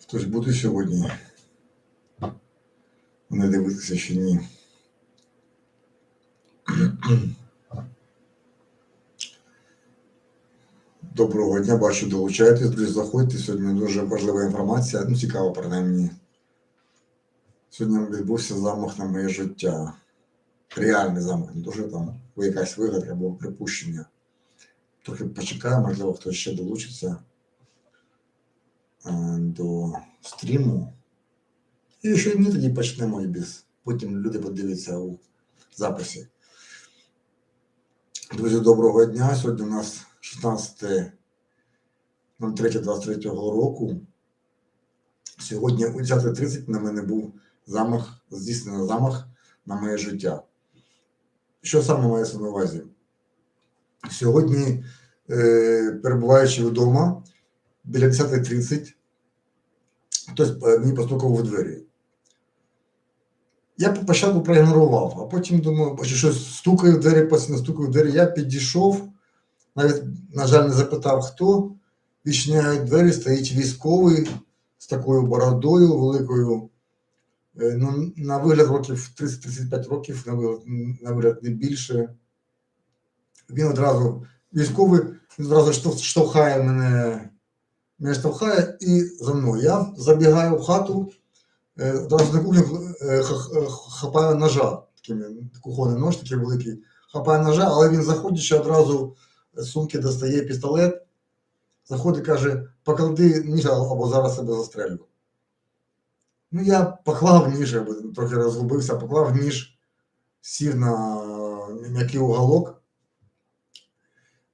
Хтось буде сьогодні? Не дивитися чи ні. Доброго дня, бачу, долучаєтесь, друзі, заходьте. Сьогодні дуже важлива інформація, ну цікаво, принаймні. Сьогодні відбувся замах на моє життя. Реальний замах, не дуже там якась вигадка або припущення. Трохи почекаю, можливо, хтось ще долучиться е, до стріму. І якщо ні, тоді почнемо і без. Потім люди подивляться у записі. Друзі, доброго дня. Сьогодні у нас 16.03.23 року. Сьогодні о 10.30 на мене був замах, здійснений замах на моє життя. Що саме мається на увазі? Сьогодні, перебуваючи вдома, біля 10.30, хтось е, мені постукав у двері. Я спочатку проігнорував, а потім думаю, що щось стукає в двері, потім не стукає в двері. Я підійшов, навіть, на жаль, не запитав, хто. Відчиняють двері, стоїть військовий з такою бородою великою. Е, Ну, на вигляд років 30-35 років, на вигляд, на вигляд не більше. Він одразу військовий, штовх- штовхає мене, мене штовхає і за мною. Я забігаю в хату, е, одразу на кухню е, хапаю ножа, таким кухонний нож, такий великий, хапає ножа, але він заходячи одразу з сумки достає пістолет, заходить і каже, поклади ніж або зараз себе застрелю. Ну, я поклав ніж, я трохи розгубився, поклав ніж, сів на м'який уголок.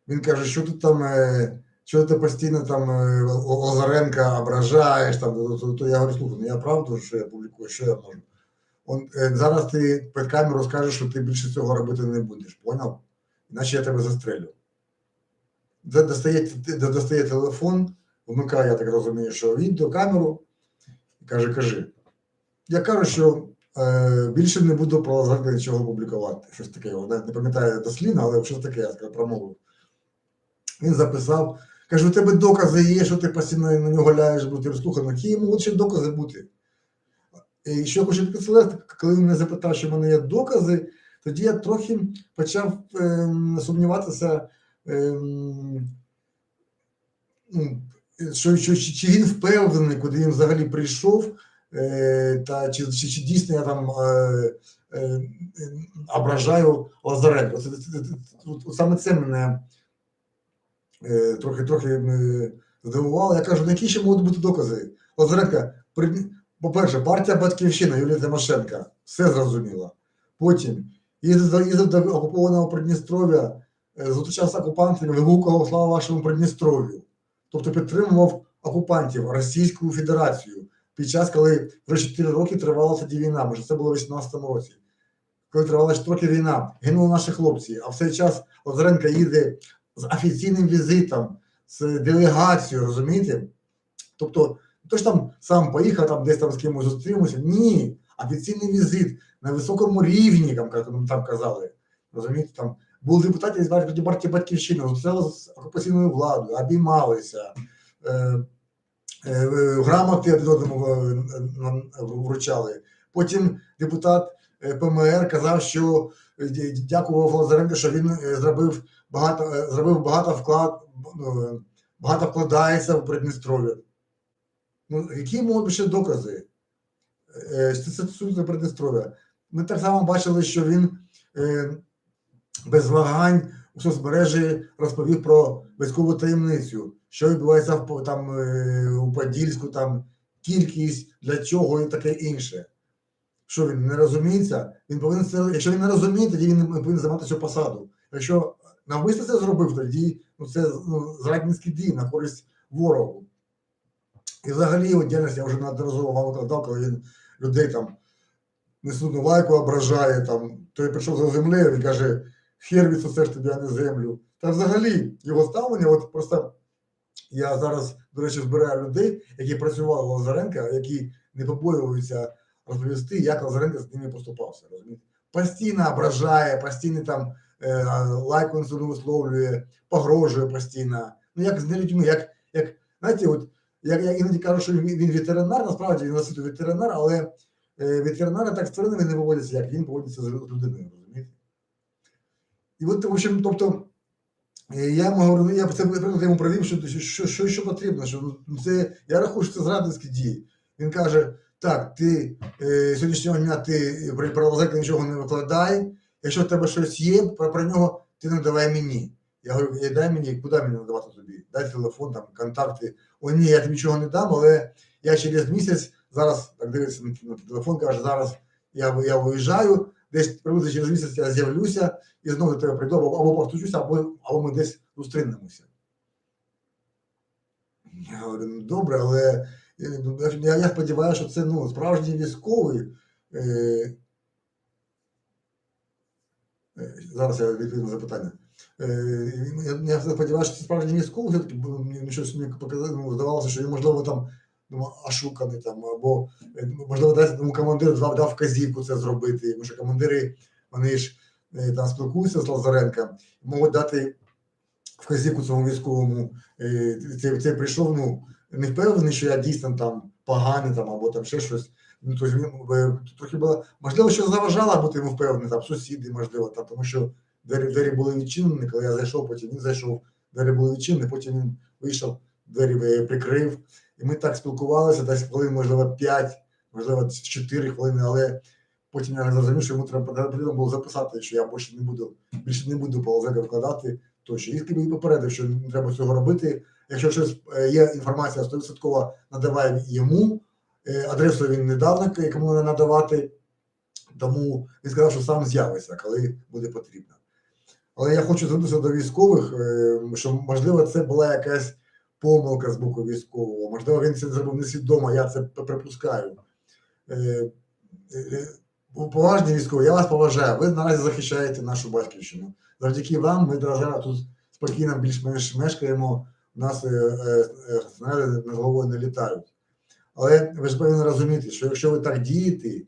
Він каже, що ти там, е, що ти постійно там е, Лазаренка ображаєш, там, то, то, я говорю, слухай, ну я правду, що я публікую, що я можу. Он, е, зараз ти під камеру скажеш, що ти більше цього робити не будеш, поняв? Іначе я тебе застрелю. Достає, достає телефон, вмикає, я так розумію, що відеокамеру і каже, кажи. Я кажу, що е, більше не буду про нічого публікувати. Щось таке, не пам'ятаю дослівно, але щось таке я сказав, промовив. Він записав, каже, у тебе докази є, що ти постійно на нього ляєш бути розслухано. Які йому лучше докази бути? І що хочу підкреслити, коли він мене запитав, що в мене є докази, тоді я трохи почав ем, сумніватися, ем, ну, що, що, чи, чи він впевнений, куди він взагалі прийшов, е, та чи, чи, чи дійсно я там е, е, ображаю Лазаренко. Саме це мене трохи трохи е, здивувало. Я кажу, на які ще можуть бути докази? Лазаренко, при- по-перше, партія Батьківщина Юлія Тимошенка, все зрозуміло. Потім їздив, до окупованого Придністров'я, е, зустрічався окупантами, вигукував слава вашому Придністров'ю. Тобто підтримував окупантів Російську Федерацію під час, коли вже 4 роки тривала тоді війна, може це було в 18-му році. Коли тривала 4 роки війна, гинули наші хлопці, а в цей час Лазаренко їде з офіційним візитом, з делегацією, розумієте? Тобто, то ж там сам поїхав, там десь там з кимось зустрінувся. Ні, офіційний візит на високому рівні, там, як нам там казали. Розумієте, там були депутати з партії Батьківщина, зустрічалися з окупаційною владою, обіймалися, е, е, грамоти один одному е, вручали. Потім депутат е, ПМР казав, що е, дя- дякував Лазаренко, що він е, зробив багато, е, зробив багато вклад, ну, багато вкладається в Придністров'я. Ну, які можуть ще докази? Е, Що це стосується Придністров'я. Ми так само бачили, що він е, без вагань у соцмережі розповів про військову таємницю, що відбувається в, там, е, у Подільську, там кількість, для чого і таке інше. Що він не розуміється? Він повинен це, якщо він не розуміє, тоді він повинен займати цю посаду. Якщо навмисно це зробив, тоді ну, це ну, зрадницькі дії на користь ворогу. І взагалі його діяльність я вже неодноразово вам викладав, коли він людей там несудну лайку ображає, там, той прийшов за землею, він каже, хер відсосеш тобі, а не землю. Та взагалі його ставлення, от просто Я зараз, до речі, збираю людей, які працювали у Лазаренка, які не побоюються розповісти, як Лазаренко з ними поступався. Розумієте? Постійно ображає, постійно там е, лайку не висловлює, погрожує постійно. Ну як з нелюдьми, як, як знаєте, от як я іноді кажу, що він, він ветеринар, насправді він носить ветеринар, але е, ветеринари так з тваринами не поводяться, як він поводиться з людиною, розумієте? І от, в общем, тобто, е, я говорю, ну я це йому провів, що, що, що, що потрібно, що ну, це, я рахую, що це зрадницькі дії. Він каже, так, ти е, сьогоднішнього дня ти про, Лазаренка нічого не викладай, якщо в тебе щось є, про, про нього ти не давай мені. Я говорю, «Е, дай мені, куди мені надавати тобі? Дай телефон, там, контакти. О, ні, я тобі нічого не дам, але я через місяць зараз так дивиться на, телефон, каже, зараз я, я виїжджаю, десь приблизно через місяць я з'явлюся і знову до тебе прийду, або, або або, або ми десь зустрінемося. Я говорю, ну добре, але е, я, я сподіваюся, що це ну, справжній військовий. Е, зараз я відповім на запитання. Е, я, сподіваюся, що це справжній військовий, мені щось мені показало, ну, здавалося, що він, можливо, там ну, ошуканий там, або е, можливо, десь тому командир дав, вказівку це зробити, тому що командири, вони ж е, там спілкуються з Лазаренка, можуть дати вказівку цьому військовому. Е, Це, це прийшов, ну, не впевнений, що я дійсно там поганий там, або там ще щось. Ну, тобто він трохи було, можливо, що заважало бути йому впевненим, там сусіди, можливо, там, тому що двері, двері були відчинені, коли я зайшов, потім він зайшов, двері були відчинені, потім він вийшов, двері е, прикрив. І ми так спілкувалися, десь хвилин, можливо, 5, можливо, 4 хвилини, але потім я зрозумів, що йому треба було записати, що я більше не буду, більше не буду по ЛЗК вкладати. Тощо. І і попередив, що не треба цього робити. Якщо щось е, є інформація 100%, надавай йому. Е, Адресу він не дав, кому не надавати, тому він сказав, що сам з'явиться, коли буде потрібно. Але я хочу звернутися до військових, е, що можливо це була якась помилка з боку військового, можливо, він це зробив несвідомо, я це припускаю. Е, Поважні військові, я вас поважаю. Ви наразі захищаєте нашу батьківщину. Завдяки вам ми зараз тут спокійно більш-менш мешкаємо, у нас снаряди над головою не літають. Але ви ж повинні розуміти, що якщо ви так дієте,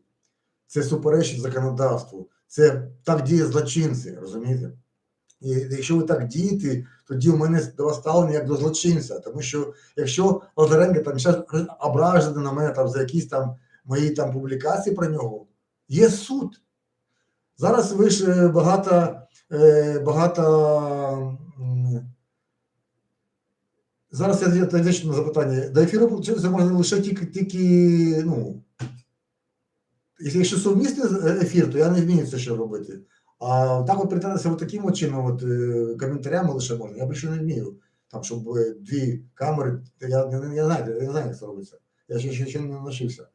це суперечить законодавству, це так діє злочинці, розумієте? І якщо ви так дієте, тоді у мене до вас ставлення як до злочинця. Тому що якщо Лазаренко там зараз ображений на мене там за якісь там мої там публікації про нього, є суд. Зараз ви ж е, багато, е, багато. Зараз я відповідаю на запитання. До ефіру включитися можна лише тільки, тільки ну, якщо сумісний ефір, то я не вмію це ще робити. А так от притягнутися от таким от чином, от, е, коментарями лише можна. Я більше не вмію. Там, щоб е, дві камери, я, я, я, я, знаю, я не знаю, як це робиться. Я ще, ще, ще не навчився.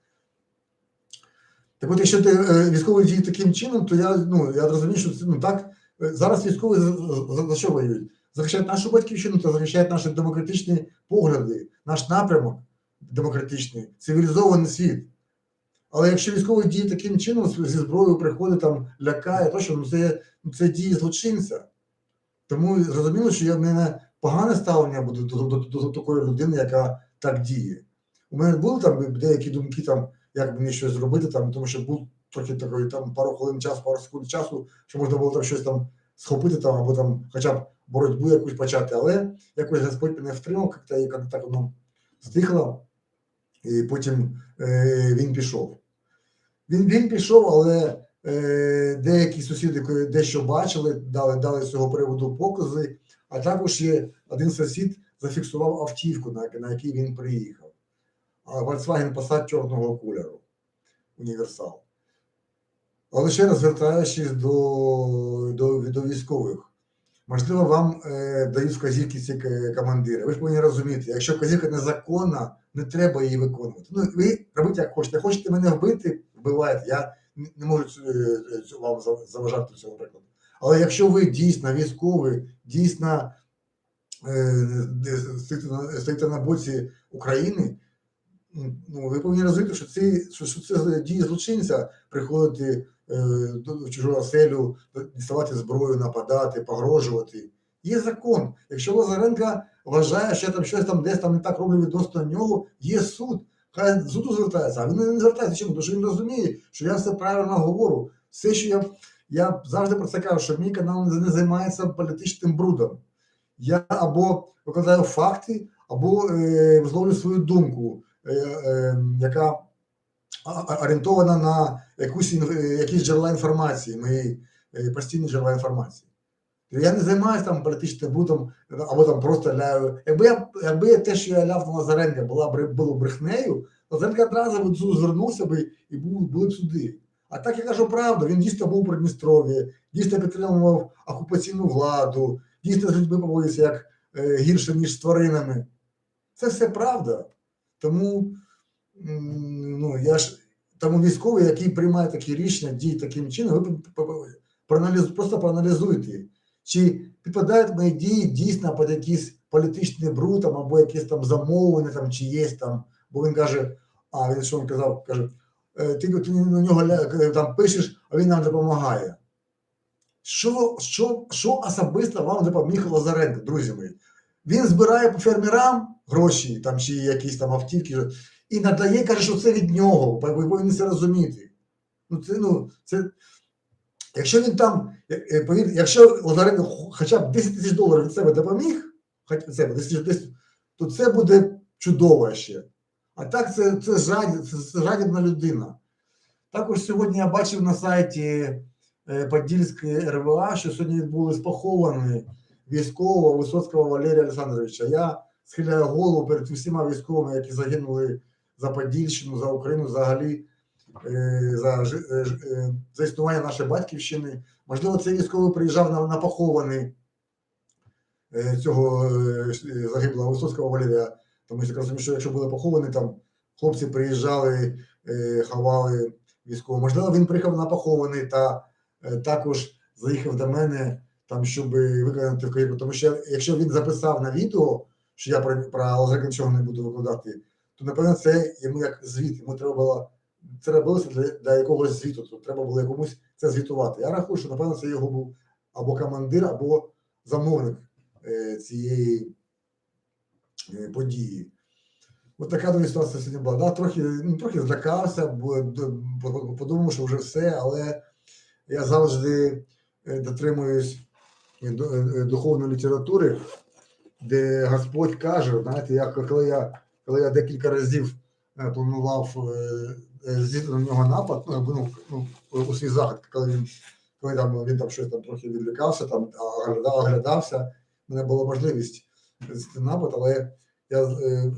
Так от, якщо ти е, військовий діє таким чином, то я, ну, я розумію, що це, ну, так, е, зараз військові за, за, за що воюють? Захищають нашу батьківщину та захищають наші демократичні погляди, наш напрямок демократичний, цивілізований світ. Але якщо військовий діє таким чином, зі зброєю приходить, там, лякає, то що ну, це, ну, це дії злочинця. Тому зрозуміло, що я в мене погане ставлення буде до, до, до, до такої людини, яка так діє. У мене були там деякі думки, там, як мені щось зробити, там, тому що був трохи такої там пару хвилин часу, пару секунд часу, що можна було там щось там схопити там, або там хоча б боротьбу якусь почати. Але якось Господь мене втримав, як, як, так воно стихло, і потім е, він пішов. Він, він пішов, але е, деякі сусіди дещо бачили, дали, дали з цього приводу покази, а також є один сусід зафіксував автівку, на, на якій він приїхав. А Volkswagen Passat чорного кольору. Універсал. Але ще раз звертаючись до, до, до військових, можливо, вам е, дають вказівки ці командири. Ви ж повинні розуміти, якщо вказівка незаконна, не треба її виконувати. Ну, ви робіть як хочете. Хочете мене вбити, вбивайте. Я не можу цю- е, вам заважати в цьому прикладу. Але якщо ви дійсно військовий, дійсно е, стоїте на, боці України, ну, ви повинні розуміти, що це, що, що це дії злочинця приходити е, в чужу оселю, діставати зброю, нападати, погрожувати. Є закон. Якщо Лазаренка вважає, що я там щось там десь там не так роблю відносно нього, є суд. Хай суду звертається, а він не звертається. Чому? Тому що він розуміє, що я все правильно говорю. Все, що я, я завжди про це кажу, що мій канал не займається політичним брудом. Я або викладаю факти, або е, висловлюю свою думку, е, е, яка орієнтована на якусь, якісь джерела інформації, мої е, постійні джерела інформації. Я не займаюся там політичним брудом або там просто ляю. Якби я якби те, що я ляв на Лазаренка, була бре- було брехнею, Лазаренко одразу б звернувся би і був, були б суди. А так я кажу правду, він дійсно був у Придністров'ї, дійсно підтримував окупаційну владу, дійсно з людьми поводився як е, гірше, ніж з тваринами. Це все правда. Тому, ну, я ж, тому військовий, який приймає такі рішення, діє таким чином, ви просто проаналізуйте, чи підпадають мої дії дійсно під якийсь політичний бруд або якісь там замовлення, там, чи є там, бо він каже, а він що він казав, каже, «Е, ти, ти на нього е, там пишеш, а він нам допомагає. Що, що, що особисто вам допоміг Лазаренко, друзі мої? Він збирає по фермерам гроші, там чи якісь там автівки, і надає, каже, що це від нього. Ви повинні це розуміти. Ну, це, ну, це, якщо він там, якщо Лазаренко хоча б 10 тисяч доларів від себе допоміг, від себе, 10 тисяч, то це буде чудово ще. А так це, це, жадіб, це, жадібна людина. Також сьогодні я бачив на сайті е, Подільської РВА, що сьогодні відбулись поховані військового Висоцького Валерія Олександровича. Я схиляю голову перед усіма військовими, які загинули за Подільщину, за Україну, взагалі е, за, е, е, за існування нашої батьківщини. Можливо, цей військовий приїжджав на, на похований цього загиблого Висоцького Валерія. Тому що розумію, що якщо були поховані, там хлопці приїжджали, ховали військового. Можливо, він приїхав на похований та також заїхав до мене, там, щоб виконати в вказівку. Тому що якщо він записав на відео, що я про, про Лазаренка нічого не буду викладати, то напевно це йому як звіт. Йому треба було це робилося для, для якогось звіту. То треба було якомусь це звітувати. Я рахую, що напевно це його був або командир, або замовник е, цієї е, події. От така друга ситуація сьогодні була. Да, трохи, ну, трохи злякався, бо подумав, що вже все, але я завжди е, дотримуюсь е, до- е, духовної літератури, де Господь каже, знаєте, як коли я, коли я декілька разів е, планував е, е, на нього напад, ну, ну, ну, у свій захід, коли він, коли там, він там щось там трохи відлікався, там оглядався, в мене була можливість напад, але я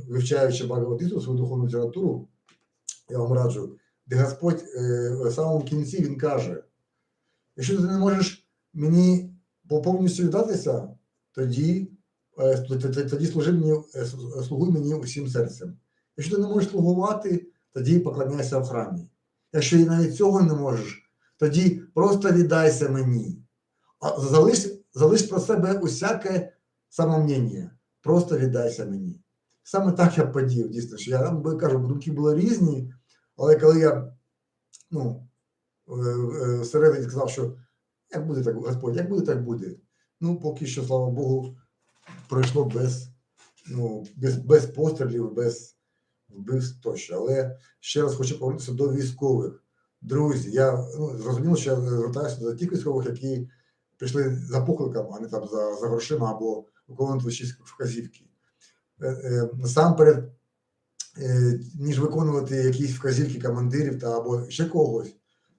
вивчаючи Багаватиту, свою духовну літературу, я вам раджу, де Господь в самому кінці він каже: якщо ти не можеш мені по- повністю віддатися, тоді, тоді служи мені, е, слугуй мені усім серцем. Якщо ти не можеш слугувати, тоді поклоняйся в храмі. Якщо і навіть цього не можеш, тоді просто віддайся мені. А залиш, залиш про себе усяке самомніння. Просто віддайся мені. Саме так я подів, дійсно, що я кажу, думки були різні, але коли я ну, е, е, всередині сказав, що як буде так, Господь, як буде, так буде. Ну, поки що, слава Богу, пройшло без, ну, без, без пострілів, без вбивств тощо. Але ще раз хочу повернутися до військових. Друзі, я ну, зрозуміло, що я звертаюся до тих військових, які прийшли за покликом, а не там за, за грошима або виконувати якісь вказівки. Е, е, Насамперед, е, ніж виконувати якісь вказівки командирів та або ще когось,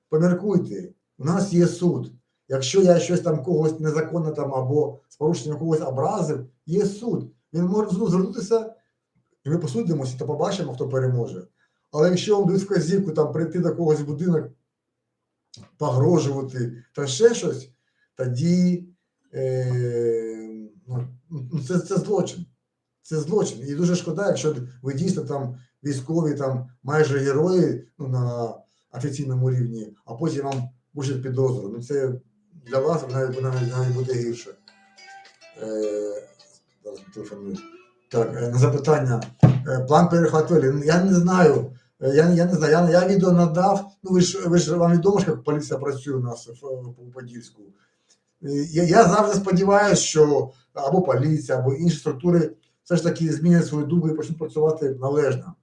поміркуйте, у нас є суд. Якщо я щось там когось незаконно там або з порушенням когось образив, є суд. Він може ну, звернутися, і ми посудимося та побачимо, хто переможе. Але якщо вам дають вказівку там прийти до когось в будинок, погрожувати та ще щось, тоді е, ну, ну, це, це злочин. Це злочин. І дуже шкода, якщо ви дійсно там військові, там майже герої ну, на офіційному рівні, а потім вам буде підозру. Ну це для вас навіть, навіть, буде гірше. Е, зараз телефоную. Так, е, на запитання. Е, План перехватили. Ну, Я не знаю. Я, я не знаю, я, я відео надав. Ну ви ж ви ж вам відомо, як поліція працює у нас в, Подільську. я, я завжди сподіваюся, що або поліція, або інші структури все ж таки змінять свою думку і почнуть працювати належно.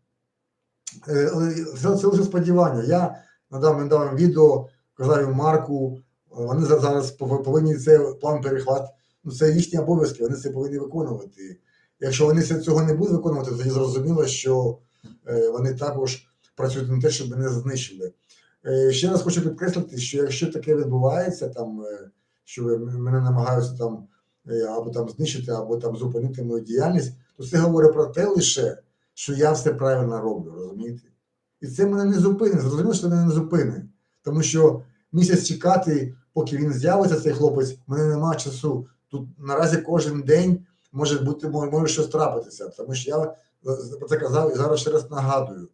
Це, це лише сподівання. Я надав недавно відео, казав Марку, вони за- зараз повинні це план перехват. Ну, це їхні обов'язки, вони це повинні виконувати. Якщо вони цього не будуть виконувати, тоді зрозуміло, що е, вони також працюють на те, щоб мене знищили. Е, Ще раз хочу підкреслити, що якщо таке відбувається, там е, що мене намагаються там або там знищити, або там зупинити мою діяльність, то це говорить про те лише, що я все правильно роблю, розумієте? І це мене не зупинить. Зрозуміло, що мене не зупинить. Тому що місяць чекати, поки він з'явиться, цей хлопець, мене немає часу. Тут наразі кожен день може бути може щось трапитися. Тому що я е, про це казав і зараз ще раз нагадую,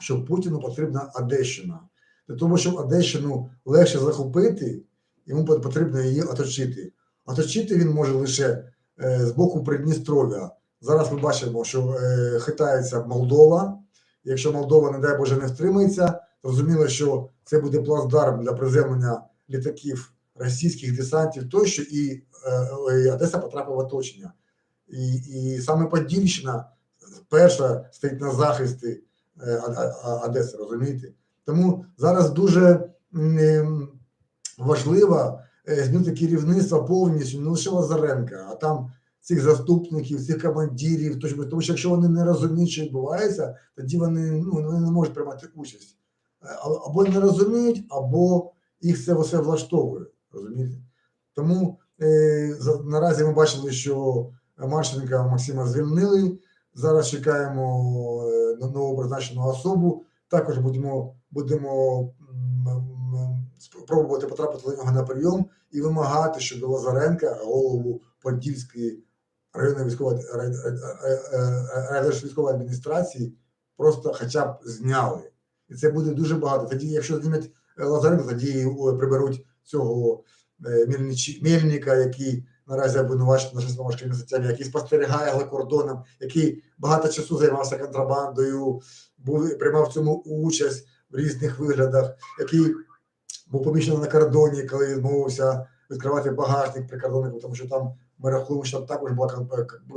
що Путіну потрібна Одещина. Для того, щоб Одещину легше захопити, йому потрібно її оточити. Оточити він може лише е, з боку Придністров'я. Зараз ми бачимо, що е, хитається Молдова. Якщо Молдова, не дай Боже, не втримається, зрозуміло, що це буде плацдарм для приземлення літаків російських десантів тощо, і е, е, Одеса потрапила в оточення. І, і саме Подільщина перша стоїть на захисті е, Одеси, розумієте? Тому зараз дуже м, важливо е, змінити керівництво повністю, не лише Лазаренка, а там цих заступників, цих командирів, тому тому що якщо вони не розуміють, що відбувається, тоді вони, ну, вони не можуть приймати участь. Е, Або не розуміють, або їх це все влаштовує. Розумієте? Тому е, наразі ми бачили, що Марченка Максима звільнили. Зараз чекаємо е, на нову призначену особу. Також будемо, будемо спробувати потрапити до нього на прийом і вимагати, щоб Лазаренка, голову Подільської районної військової рай- рай- рай- військової адміністрації, просто хоча б зняли. І це буде дуже багато. Тоді, якщо знімуть е, тоді приберуть цього е, Мельника, який наразі обвинувачений на шістьма важкими статтями, який спостерігає за кордоном, який багато часу займався контрабандою, був приймав в цьому участь в різних виглядах, який був поміщений на кордоні, коли відмовився відкривати багажник прикордоннику, тому що там ми рахуємо, що також була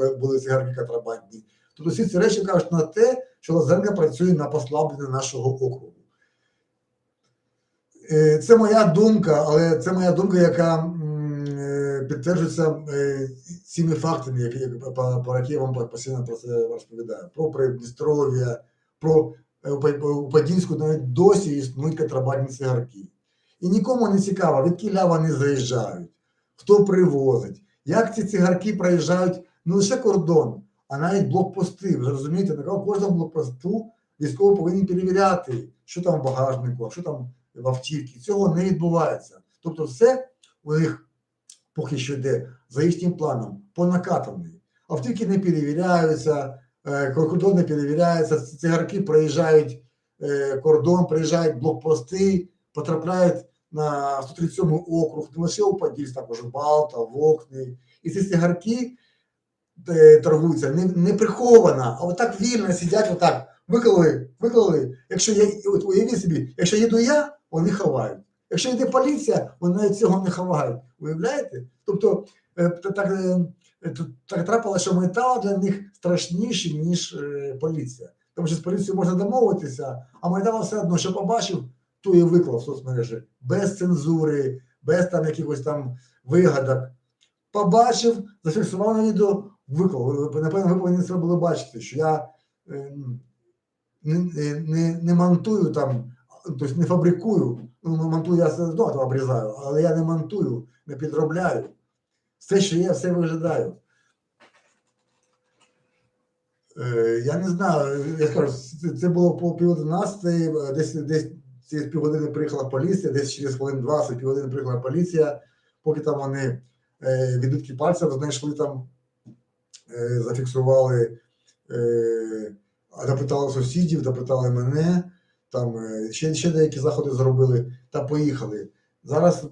е, були цигарки контрабандні. Тобто всі ці речі кажуть на те, що Лазаренко працює на послаблення нашого округу. Е, Це моя думка, але це моя думка, яка е, підтверджується е, цими фактами, які, по які я вам постійно про це розповідаю. Про Придністров'я, про у Па- навіть досі існують контрабандні цигарки. І нікому не цікаво, від кіля вони заїжджають, хто привозить, як ці цигарки проїжджають не лише кордон, а навіть блокпости. Ви розумієте, на кожному блокпосту військові повинні перевіряти, що там в багажнику, а що там в автівці. Цього не відбувається. Тобто, все у них поки що йде за їхнім планом, по накатаній. Автівки не перевіряються, е, кордон не перевіряється, цигарки проїжджають е, кордон, приїжджають блокпости, потрапляють на 137 округ, не лише у Подільськ, також Балта, в Окні. І ці цигарки е, торгуються не, не приховано, а отак вільно сидять, отак, виклали, виклали. Якщо я, от уявіть собі, якщо їду я, вони ховають. Якщо йде поліція, вони цього не ховають. Уявляєте? Тобто е, так, е, е, так трапилося, що метал для них страшніший, ніж поліція. Тому що з поліцією можна домовитися, а Майдан все одно, що побачив, то і виклав в соцмережі. Без цензури, без там якихось там вигадок. Побачив, зафіксував на відео, виклав. Ви- ви- Напевно, ви повинні це були бачити, що я е, не, не, не, не монтую там, тобто не фабрикую. Ну, монтую я одно там обрізаю, але я не монтую, не підробляю. Все, що є, все виглядаю. Е, я не знаю, я скажу, це- було по пів одинадцятої, е, десь десь через півгодини приїхала поліція, десь через хвилин 20 півгодини приїхала поліція, поки там вони е, відбитки пальців знайшли там, зафіксували, допитали сусідів, допитали мене, там е, ще, ще деякі заходи зробили та поїхали. Зараз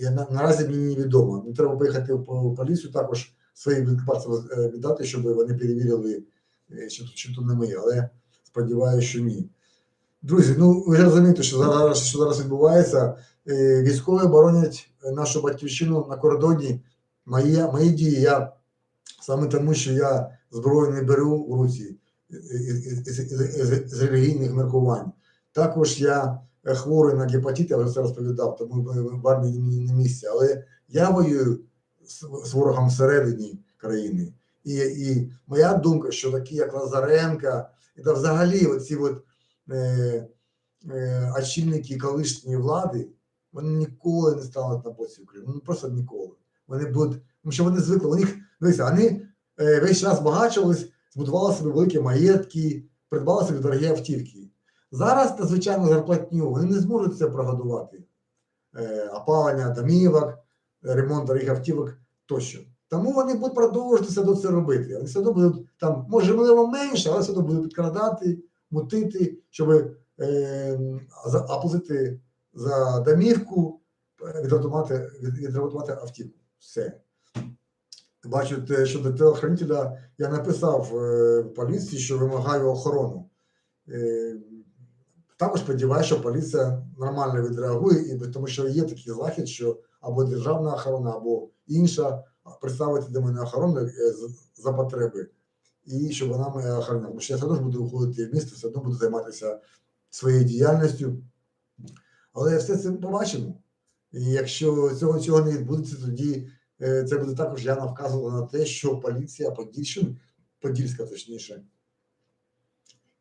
я, на, наразі мені невідомо. Мені треба поїхати в по- поліцію також свої відбитки е, віддати, щоб вони перевірили, е, чи, чи то не ми, але сподіваюся, що ні. Друзі, ну ви розумієте, що зараз, що зараз відбувається. Військові боронять нашу батьківщину на кордоні. Мої, мої дії, я саме тому, що я зброю не беру в руці із, із, із, із, з релігійних міркувань. Також я е, хворий на гепатит, я вже це розповідав, тому в- армії не місце. Але я воюю з, ворогом всередині країни. І, і моя думка, що такі, як Лазаренка, і та взагалі оці от, е, е, очільники колишньої влади, вони ніколи не стануть на боці України. Ну просто ніколи. Вони будуть, тому що вони звикли. Них дивіться, вони е, весь час багачувались, збудували собі великі маєтки, придбали собі дорогі автівки. Зараз на звичайну зарплатню вони не зможуть це прогодувати. Е, опалення домівок, ремонт дорогих автівок тощо. Тому вони будуть продовжувати все одно це робити. Вони все одно будуть там, може, можливо, менше, але все одно будуть підкрадати, мутити, щоб е, оплатити за домівку, е, відремонтувати, відремонтувати автівку. Все. Бачу, те, щодо телохранителя я написав е, поліції, що вимагаю охорону. Е, також сподіваюся, що поліція нормально відреагує, і тому що є такий захід, що або державна охорона, або інша представити до мене охорону е, за потреби, і щоб вона мене охороняла. Тому що я все одно буду виходити в місто, все одно буду займатися своєю діяльністю. Але все це побачимо. І якщо цього цього не відбудеться, тоді е, це буде також Яна вказувала на те, що поліція Подільщини, Подільська точніше,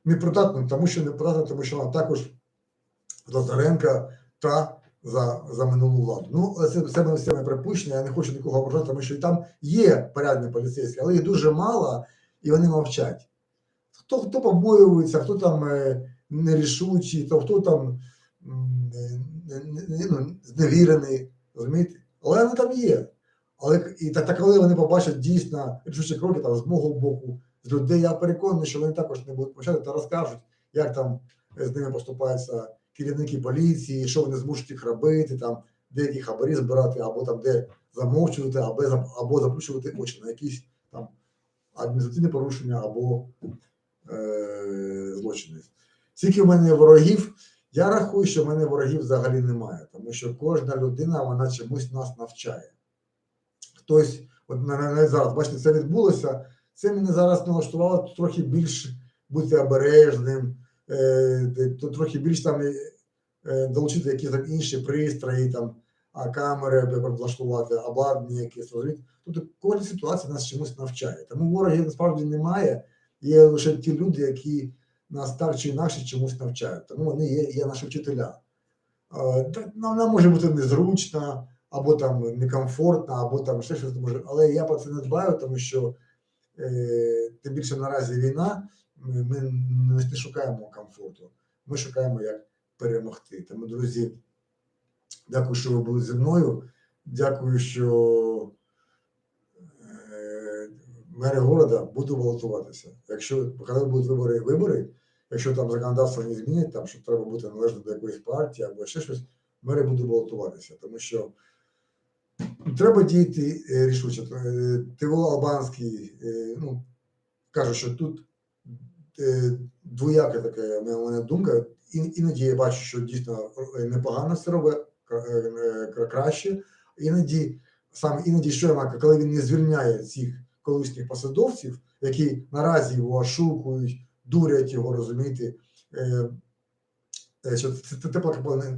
непридатна, тому що непридатна, тому що вона також Лазаренка та за, за минулу владу. Ну, це все все моє припущення, я не хочу нікого ображати, тому що і там є порядні поліцейські, але їх дуже мало, і вони мовчать. Хто хто побоюється, хто там е, нерішучий, то хто там е, ну, зневірений, розумієте? Але вони там є. Але і та, та коли вони побачать дійсно рішучі кроки там, з мого боку, з людей, я переконаний, що вони також не будуть почати та розкажуть, як там е, з ними поступаються керівники поліції, що вони змушують їх робити, там деякі хабарі збирати, або там де замовчувати, або, або заплющувати очі на якісь там адміністративні порушення або е, злочини. Скільки в мене ворогів, я рахую, що в мене ворогів взагалі немає, тому що кожна людина вона чомусь нас навчає. Хтось, от на- на- навіть зараз, бачите, це відбулося. Це мене зараз налаштувало трохи більш бути обережним, е, трохи більш там е, е, долучити якісь там інші пристрої, там, а камери влаштувати, обладнання якесь. розумієте? Тобто кожна ситуація нас чомусь навчає. Тому ворогів насправді немає. Є лише ті люди, які нас так чи інакше чомусь навчають. Тому вони є, є наші вчителя. Вона може бути незручна, або там некомфортна, або там ще щось може. Але я про це не дбаю, тому що тим більше наразі війна, ми, не шукаємо комфорту. Ми шукаємо, як перемогти. Тому, друзі, дякую, що ви були зі мною. Дякую, що е, мери города буду балотуватися. Якщо коли будуть вибори, вибори, якщо там законодавство не змінять, там що треба бути належним до якоїсь партії або ще щось, мери буду балотуватися, тому що треба діяти е, рішуче. Е, Тиво Албанський, е, ну каже, що тут двояка така мене думка. Іноді я бачу, що дійсно непогано все робить кра- кра- краще. Іноді саме іноді, що я маю, коли він не звільняє цих колишніх посадовців, які наразі його ошукують, дурять його, розумієте, е, що це це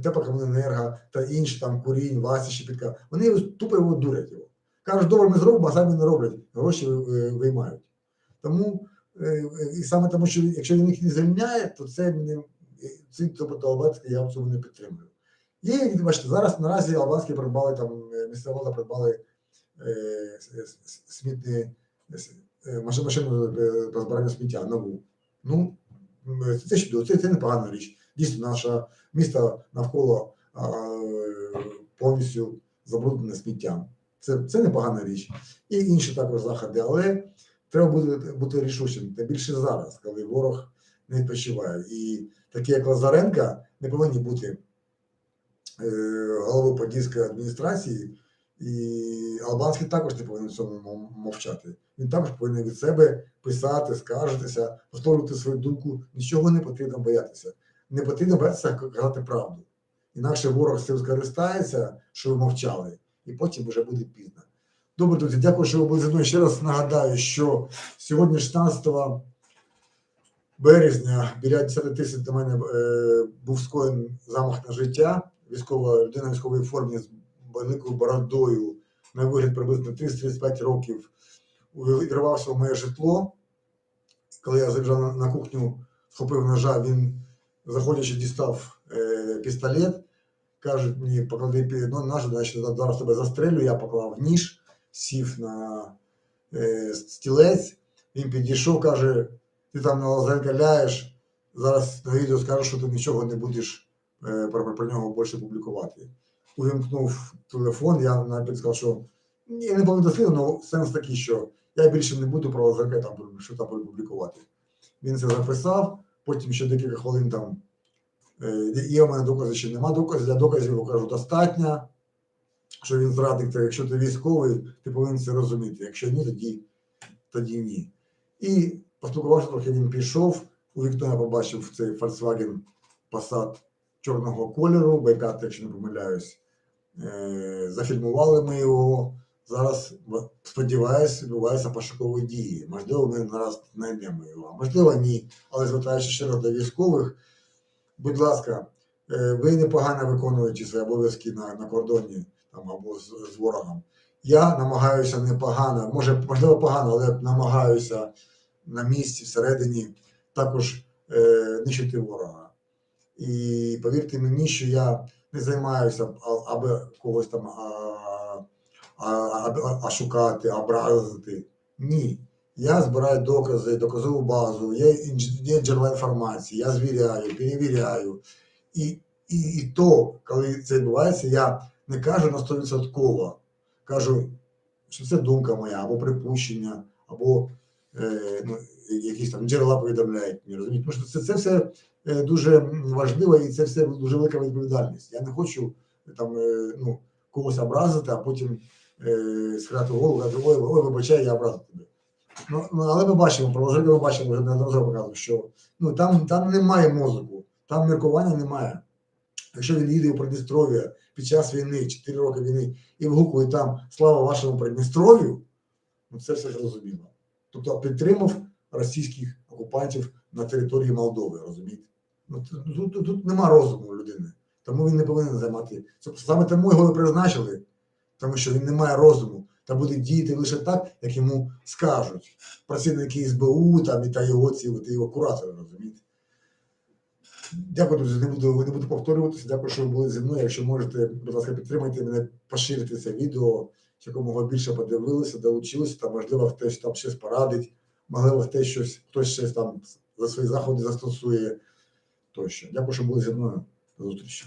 теплокомуненерго та інші там курінь, Вася Щепітка, вони тупо його дурять його. Кажуть, добре, ми зробимо, а самі не роблять, гроші е, виймають. Тому е, е, і саме тому, що якщо він їх не звільняє, то це не ці тобто Албанський я в цьому не підтримую. Є, бачите, зараз наразі Албанські придбали там е, влада придбали е, смітні е, машину, е, по збиранню сміття нову. Ну, це чудово, це, це непогана річ. Дійсно, наше місто навколо повністю забруднене сміттям. Це, це непогана річ. І інші також заходи, але треба бути, бути рішучим, тим більше зараз, коли ворог не відпочиває. І такі, як Лазаренка, не повинні бути е, головою Подільської адміністрації, і Албанський також не повинен в цьому мовчати. Він також повинен від себе писати, скаржитися, висловлювати свою думку. Нічого не потрібно боятися. Не потрібно боятися казати правду. Інакше ворог цим скористається, що ви мовчали, і потім вже буде пізно. Добре, друзі, дякую, що ви були зі мною. Ще раз нагадаю, що сьогодні, 16 березня, біля 10 тисяч до мене е, був скоєн замах на життя. Військова людина в військовій формі з великою бородою, на вигляд приблизно 30-35 років, відривався в моє житло. Коли я заїжджав на, на кухню, схопив ножа, він, заходячи, дістав е, пістолет. Кажуть мені, поклади ну, наш, значить, зараз тебе застрелю. Я поклав ніж, сів на е, стілець. Він підійшов, каже: ти там на Лазаренка ляєш, зараз на відео скажеш, що ти нічого не будеш е, про, про нього більше публікувати. Увімкнув телефон, я навіть сказав, що ні, не дослідно, але сенс такий, що я більше не буду про Лазаренка там що там публікувати. Він це записав, потім ще декілька хвилин там. е, Є у мене докази, чи нема доказів. Для доказів я кажу, достатньо, що він зрадник, то якщо ти військовий, ти повинен це розуміти. Якщо ні, тоді, тоді ні. І поспілкувався трохи, він пішов. У вікно я побачив цей Volkswagen Passat чорного кольору, B5, якщо не помиляюсь. Е, Зафільмували ми його. Зараз сподіваюсь, відбуваються пошукові дії. Можливо, ми нараз знайдемо його, а можливо, ні. Але звертаючись ще раз до військових, будь ласка, е, ви непогано виконуєте свої обов'язки на, на кордоні там, або з, з ворогом. Я намагаюся непогано, може, можливо, погано, але намагаюся на місці, всередині також е, нищити ворога. І повірте мені, що я не займаюся, аби когось там а, а, а, а шукати, образити. Ні. Я збираю докази, доказову базу, інж- є джерела інформації, я звіряю, перевіряю. І, і, і то, коли це відбувається, я не кажу на 100%, кажу, що це думка моя, або припущення, або е, ну, якісь там джерела повідомляють мені, розумієте? Тому що це, це все е, дуже важливо і це все дуже велика відповідальність. Я не хочу е, там е, ну, когось образити, а потім е, схиляти голову, казати, ой, ой, вибачай, я образив тебе. Ну, ну, але ми бачимо, про ми бачимо, вже неодноразово показував, що ну, там, там немає мозку, там міркування немає. Якщо він їде у Придністров'я під час війни, 4 роки війни, і вгукує там слава вашому Придністров'ю, ну це все зрозуміло. Тобто підтримав російських окупантів на території Молдови, розумієте? Ну, тут, тут, тут нема розуму людини, тому він не повинен займати. Саме тому його і призначили, тому що він не має розуму та буде діяти лише так, як йому скажуть. Працівники СБУ там, і та його ці його куратори, розумієте? Дякую, друзі. Не буду, не буду повторюватися. Дякую, що ви були зі мною. Якщо можете, будь ласка, підтримайте мене, поширити це відео, щоб якомога більше подивилися, долучилися, та можливо хтось там щось порадить, можливо, хтось щось, хтось щось там за свої заходи застосує тощо. Дякую, що були зі мною. До зустрічі.